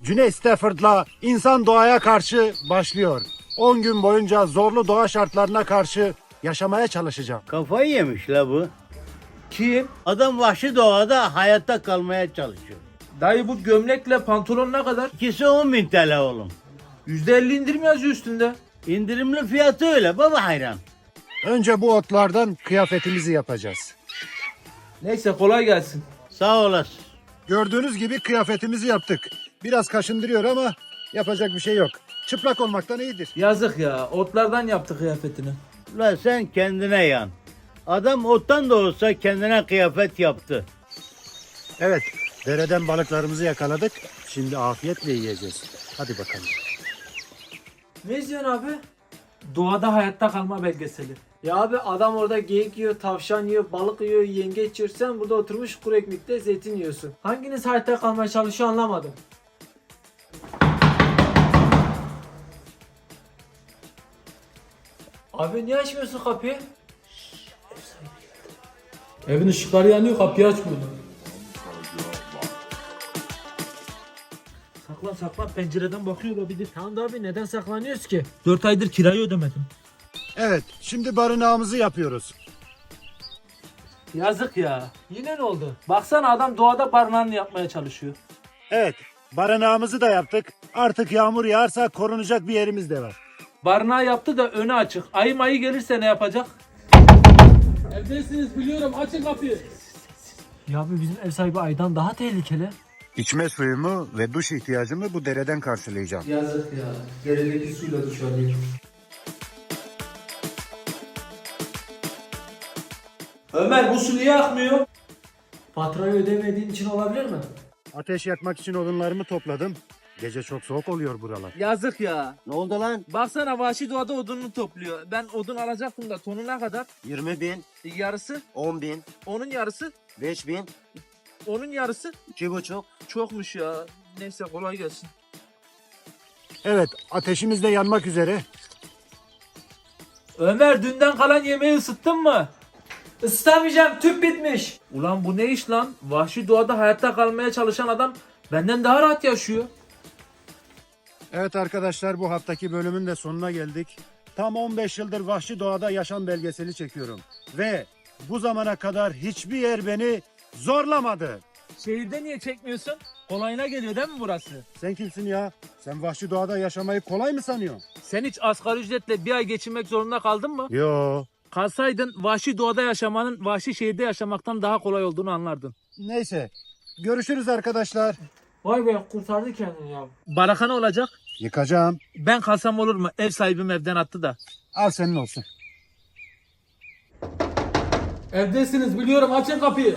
Güney Stafford'la insan doğaya karşı başlıyor. 10 gün boyunca zorlu doğa şartlarına karşı yaşamaya çalışacağım. Kafayı yemiş la bu. Kim? Adam vahşi doğada hayatta kalmaya çalışıyor. Dayı bu gömlekle pantolon ne kadar? İkisi 10 bin TL oğlum. %50 indirim yazıyor üstünde. İndirimli fiyatı öyle baba hayran. Önce bu otlardan kıyafetimizi yapacağız. Neyse kolay gelsin. Sağ olasın. Gördüğünüz gibi kıyafetimizi yaptık. Biraz kaşındırıyor ama yapacak bir şey yok. Çıplak olmaktan iyidir. Yazık ya. Otlardan yaptı kıyafetini. La sen kendine yan. Adam ottan da olsa kendine kıyafet yaptı. Evet, dereden balıklarımızı yakaladık. Şimdi afiyetle yiyeceğiz. Hadi bakalım. Ne izliyorsun abi? Doğada hayatta kalma belgeseli. Ya abi adam orada geyik yiyor, tavşan yiyor, balık yiyor, yengeç yiyor. Sen burada oturmuş kuru ekmekte zeytin yiyorsun. Hanginiz hayatta kalmaya çalışıyor anlamadım. Abi niye açmıyorsun kapıyı? Evin ışıkları yanıyor kapıyı açmıyorlar. Saklan saklan pencereden bakıyor olabilir. Tamam da abi neden saklanıyoruz ki? 4 aydır kirayı ödemedim. Evet, şimdi barınağımızı yapıyoruz. Yazık ya. Yine ne oldu? Baksana adam doğada barınağını yapmaya çalışıyor. Evet, barınağımızı da yaptık. Artık yağmur yağarsa korunacak bir yerimiz de var. Barınağı yaptı da önü açık. Ayı mayı gelirse ne yapacak? Evdesiniz biliyorum açın kapıyı. Ya abi bizim ev sahibi aydan daha tehlikeli. İçme suyumu ve duş ihtiyacımı bu dereden karşılayacağım. Yazık ya. Deredeki suyla duş alıyor. Ömer bu su niye akmıyor? Faturayı ödemediğin için olabilir mi? Ateş yakmak için odunlarımı topladım. Gece çok soğuk oluyor buralar. Yazık ya. Ne oldu lan? Baksana vahşi doğada odununu topluyor. Ben odun alacaktım da tonu ne kadar? 20 bin, Yarısı, 10 bin, onun yarısı, 5 bin, onun yarısı. 2,5. Çokmuş ya. Neyse kolay gelsin. Evet, ateşimiz de yanmak üzere. Ömer dünden kalan yemeği ısıttın mı? Isıtamayacağım tüp bitmiş. Ulan bu ne iş lan? Vahşi doğada hayatta kalmaya çalışan adam benden daha rahat yaşıyor. Evet arkadaşlar bu haftaki bölümün de sonuna geldik. Tam 15 yıldır vahşi doğada yaşam belgeseli çekiyorum. Ve bu zamana kadar hiçbir yer beni zorlamadı. Şehirde niye çekmiyorsun? Kolayına geliyor değil mi burası? Sen kimsin ya? Sen vahşi doğada yaşamayı kolay mı sanıyorsun? Sen hiç asgari ücretle bir ay geçinmek zorunda kaldın mı? Yo. Kalsaydın vahşi doğada yaşamanın vahşi şehirde yaşamaktan daha kolay olduğunu anlardın. Neyse. Görüşürüz arkadaşlar. Vay be kurtardı kendini ya. Baraka ne olacak? Yıkacağım. Ben kalsam olur mu? Ev sahibim evden attı da. Al senin olsun. Evdesiniz biliyorum açın kapıyı.